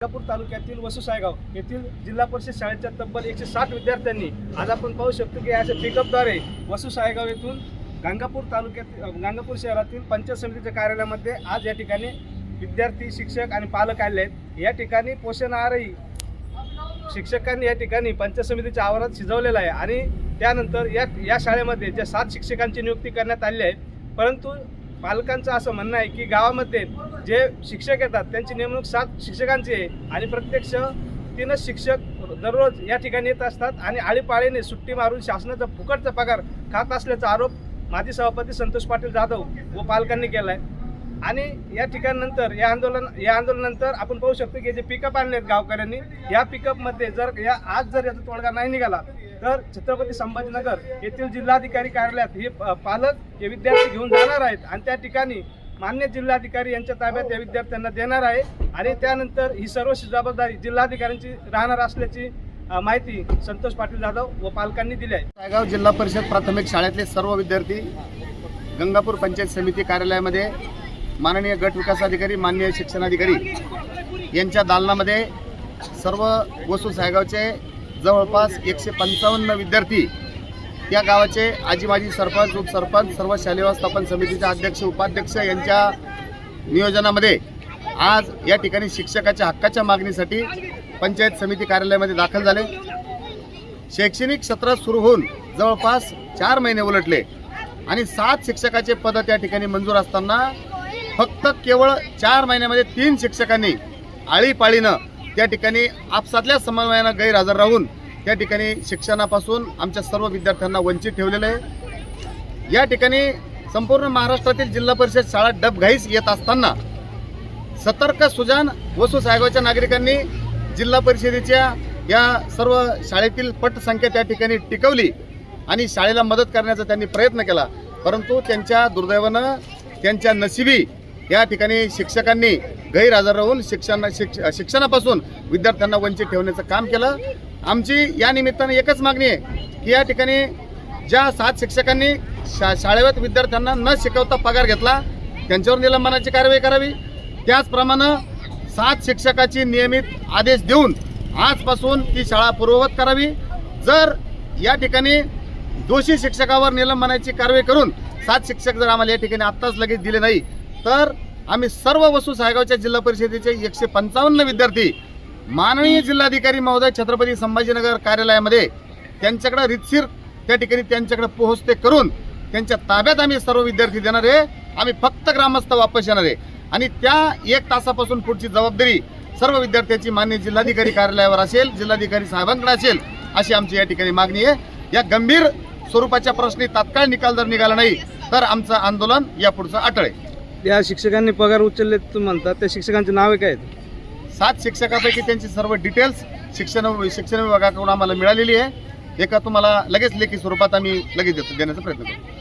गंगापूर तालुक्यातील वसुसायगाव येथील जिल्हा परिषद शाळेच्या तब्बल एकशे साठ विद्यार्थ्यांनी आज आपण पाहू शकतो की याच्या पिकअपद्वारे वसुसायगाव येथून गांगापूर तालुक्यात गांगापूर शहरातील पंचायत समितीच्या कार्यालयामध्ये आज या ठिकाणी विद्यार्थी शिक्षक आणि पालक आले आहेत. या ठिकाणी पोषण आहारही शिक्षकांनी या ठिकाणी पंचायत समितीच्या आवारात शिजवलेला आहे आणि त्यानंतर या या शाळेमध्ये ज्या सात शिक्षकांची नियुक्ती करण्यात आली आहे. परंतु पालकांचं असं म्हणणं आहे की गावामध्ये जे शिक्षक येतात त्यांची नेमणूक सात शिक्षकांची आहे आणि प्रत्यक्ष तीनच शिक्षक दररोज या ठिकाणी येत असतात आणि आळीपाळीने सुट्टी मारून शासनाचा फुकटचा पगार खात असल्याचा आरोप माजी सभापती संतोष पाटील जाधव व पालकांनी केला आहे आणि या ठिकाणानंतर या आंदोलन या आंदोलनानंतर आपण पाहू शकतो की जे पिकअप आणलेत गावकऱ्यांनी या पिकअपमध्ये जर या आज जर याचा तोडगा नाही निघाला तर छत्रपती संभाजीनगर येथील जिल्हाधिकारी कार्यालयात हे पालक हे विद्यार्थी घेऊन जाणार आहेत आणि त्या ठिकाणी मान्य जिल्हाधिकारी यांच्या ताब्यात या विद्यार्थ्यांना देणार आहे आणि त्यानंतर ही सर्व जबाबदारी जिल्हाधिकाऱ्यांची राहणार असल्याची माहिती संतोष पाटील जाधव व पालकांनी दिली आहे. सायगाव जिल्हा परिषद प्राथमिक शाळेतले सर्व विद्यार्थी गंगापूर पंचायत समिती कार्यालयामध्ये माननीय गट विकास अधिकारी माननीय शिक्षणाधिकारी यांच्या दालनामध्ये सर्व वसू सायगावचे जवळपास एकशे पंचावन्न विद्यार्थी या गावाचे आजी माजी सरपंच उपसरपंच सर्व शालेय व्यवस्थापन समितीचे अध्यक्ष उपाध्यक्ष यांच्या नियोजनामध्ये आज या ठिकाणी शिक्षकाच्या हक्काच्या मागणीसाठी पंचायत समिती कार्यालयामध्ये दाखल झाले. शैक्षणिक सत्र सुरू होऊन जवळपास चार महिने उलटले आणि सात शिक्षकाचे पद त्या ठिकाणी मंजूर असताना फक्त केवळ चार महिन्यामध्ये तीन शिक्षकांनी आळीपाळीनं त्या ठिकाणी आपसातल्या समन्वयानं गैरहजर राहून त्या ठिकाणी शिक्षणापासून आमच्या सर्व विद्यार्थ्यांना वंचित ठेवलेलं आहे. या ठिकाणी संपूर्ण महाराष्ट्रातील जिल्हा परिषद शाळा डबघाईस येत असताना सतर्क सुजान वसू साहेबाच्या नागरिकांनी जिल्हा परिषदेच्या या सर्व शाळेतील पटसंख्या त्या ठिकाणी टिकवली आणि शाळेला मदत करण्याचा त्यांनी प्रयत्न केला. परंतु त्यांच्या दुर्दैवानं त्यांच्या नशिबी या ठिकाणी शिक्षकांनी गैरहजर राहून शिक्षण शिक्ष शिक्षणापासून विद्यार्थ्यांना वंचित ठेवण्याचं काम केलं. आमची या निमित्तानं एकच मागणी आहे की या ठिकाणी ज्या सात शिक्षकांनी शा शाळेत विद्यार्थ्यांना न शिकवता पगार घेतला त्यांच्यावर निलंबनाची कारवाई करावी. त्याचप्रमाणे सात शिक्षकाची नियमित आदेश देऊन आजपासून ती शाळा पूर्ववत करावी. जर या ठिकाणी दोषी शिक्षकावर निलंबनाची कारवाई करून सात शिक्षक जर आम्हाला या ठिकाणी आत्ताच लगेच दिले नाही तर आम्ही सर्व वसू सायगावच्या जिल्हा परिषदेचे एकशे पंचावन्न विद्यार्थी माननीय जिल्हाधिकारी महोदय छत्रपती संभाजीनगर कार्यालयामध्ये त्यांच्याकडे रितसीर त्या ठिकाणी त्यांच्याकडे पोहोचते करून त्यांच्या ताब्यात आम्ही सर्व विद्यार्थी देणार आहे. आम्ही फक्त ग्रामस्थ वापस येणार आहे. आणि त्या एक तासापासून पुढची जबाबदारी सर्व विद्यार्थ्यांची मान्य जिल्हाधिकारी कार्यालयावर असेल जिल्हाधिकारी साहेबांकडे असेल अशी आमची या ठिकाणी मागणी आहे. या गंभीर स्वरूपाच्या प्रश्नी तात्काळ निकाल जर निघाला नाही तर आमचं आंदोलन यापुढचं अटळ आहे. या शिक्षकांनी पगार उचलले तुम्ही म्हणतात त्या शिक्षकांची नावे काय आहेत? सात शिक्षकापैकी त्यांची सर्व डिटेल्स शिक्षण शिक्षण विभागाकडून आम्हाला मिळालेली आहे. एका तुम्हाला लगेच लेखी स्वरूपात आम्ही लगेच देतो देण्याचा प्रयत्न करू